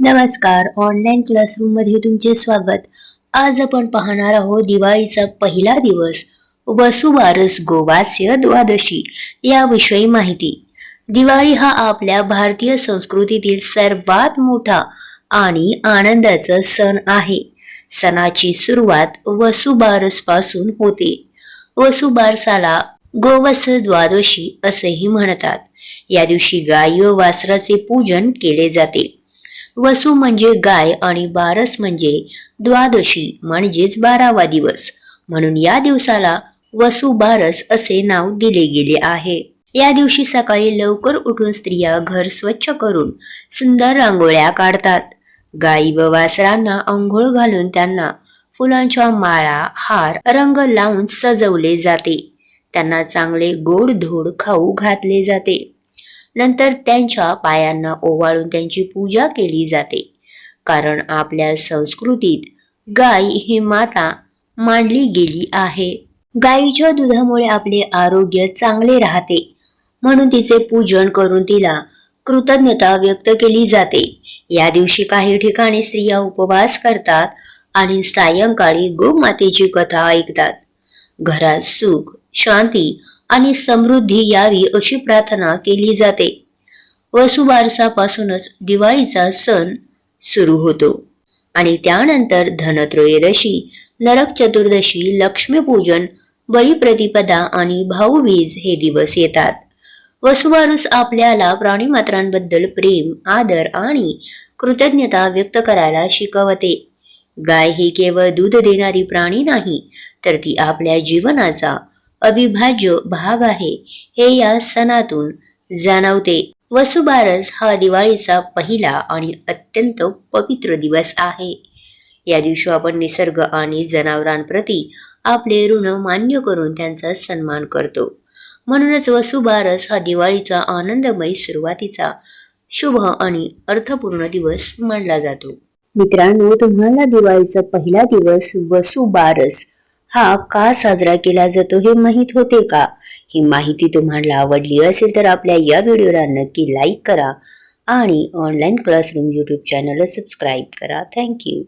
नमस्कार. ऑनलाईन क्लासरूममध्ये तुमचे स्वागत. आज आपण पाहणार आहोत दिवाळीचा पहिला दिवस. वसुबारस गोवास्य द्वादशी. याविषयी माहिती. दिवाळी हा आपल्या भारतीय संस्कृतीतील सर्वात मोठा आणि आनंदाचा सण आहे. सणाची सुरुवात वसुबारसपासून होते. वसुबारसाला गोवस द्वादशी असेही म्हणतात. या दिवशी गाई व वासराचे पूजन केले जाते. वसू म्हणजे गाय आणि बारस म्हणजे द्वादशी म्हणजेच बारावा दिवस. म्हणून या दिवसाला वसू बारस असे नाव दिले गेले आहे. या दिवशी सकाळी लवकर उठून स्त्रिया घर स्वच्छ करून सुंदर रांगोळ्या काढतात. गाई व वासरांना आंघोळ घालून त्यांना फुलांच्या माळा हार रंग लावून सजवले जाते. त्यांना चांगले गोड धोड खाऊ घातले जाते. नंतर त्यांच्या पायांना ओवाळून त्यांची पूजा केली जाते. कारण आपल्या संस्कृतीत गाय ही माता मानली गेली आहे. गायीच्या दुधामुळे आपले आरोग्य चांगले राहते. म्हणून तिचे पूजन करून तिला कृतज्ञता व्यक्त केली जाते. या दिवशी काही ठिकाणी स्त्रिया उपवास करतात आणि सायंकाळी गोमातेची कथा ऐकतात. घरात सुख शांती आणि समृद्धी यावी अशी प्रार्थना केली जाते. वसुबारसापासूनच दिवाळीचा सण सुरू होतो. आणि त्यानंतर धनत्रयोदशी नरक चतुर्दशी लक्ष्मीपूजन बळीप्रतिपदा आणि भाऊबीज हे दिवस येतात. वसुबारस आपल्याला प्राणीमात्रांबद्दल प्रेम आदर आणि कृतज्ञता व्यक्त करायला शिकवते. गाय ही केवळ दूध देणारी प्राणी नाही तर ती आपल्या जीवनाचा अविभाज्य भाग आहे. हे या सणातून जाणवते. वसुबारस हा दिवाळीचा पहिला आणि अत्यंत पवित्र दिवस आहे. या दिवशी आपण निसर्ग आणि जनावरांप्रती आपले ऋण मान्य करून त्यांचा सन्मान करतो. म्हणूनच वसुबारस हा दिवाळीचा आनंदमय सुरुवातीचा शुभ आणि अर्थपूर्ण दिवस मानला जातो. मित्रांनो तुम्हाला दिवाळीचा पहिला दिवस वसुबारस हा का साजरा केला जातो हे माहीत होते का? ही माहिती तुम्हाला आवडली असेल तर आपल्या या व्हिडिओला नक्की लाईक करा आणि ऑनलाईन क्लासरूम यूट्यूब चॅनलला सबस्क्राईब करा. Thank you